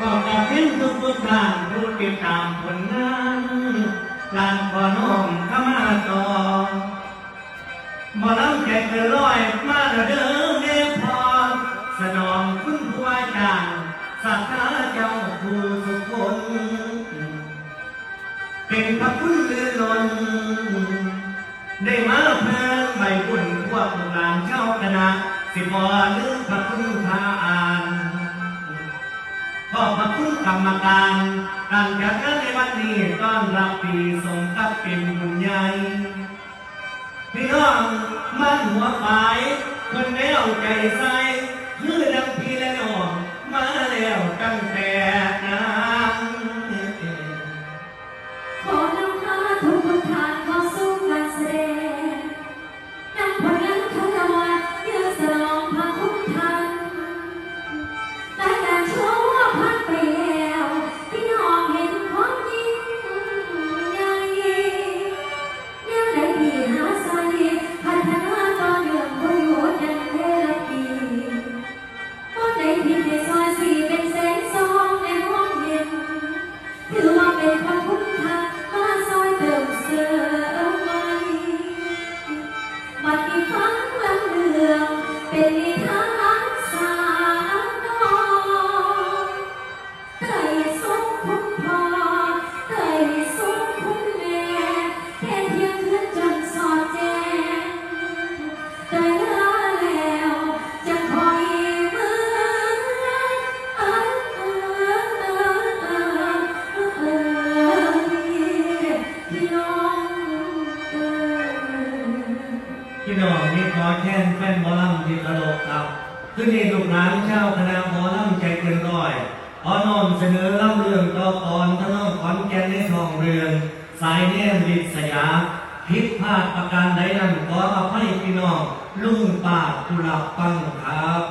ขอบคุณทุกทุกๆท่านผู้ติดตามผลงานการขอน้อมข้ามาต่อบ่ลำแขกเกินร้อยมาเด้อเด้อเด้อพอสนองคุณผู้ว่าจารย์สักขาเจ้าผู้สุคนเป็นพระคุณเลือลนได้มาเพื่อใบบุญพวกหลานเจ้าคณะสิบวลืมพระคุณพาอ่าน ขอบพระคุณกรรมการ การจัดงานในวันนี้ต้อนรับปีสงกับเป็นบุญใหญ่พี่น้องมันหัวปลายคนแนวใจใส พี่น้องนี่ขอแค่นแฟนหมอลำที่ตลกครับขึ้นในี่ลูกหลานเจ้าคณะหมอลำใจเกินร้อยขอน้อมเสนอล่ำเรื่องต่อกรท่าน้องขอนแก่นในทองเรือน สายแนมวิสยาพิษพลาดประการใดนั้นขออภัยพี่น้องลุงป้าผู้รับปังครับ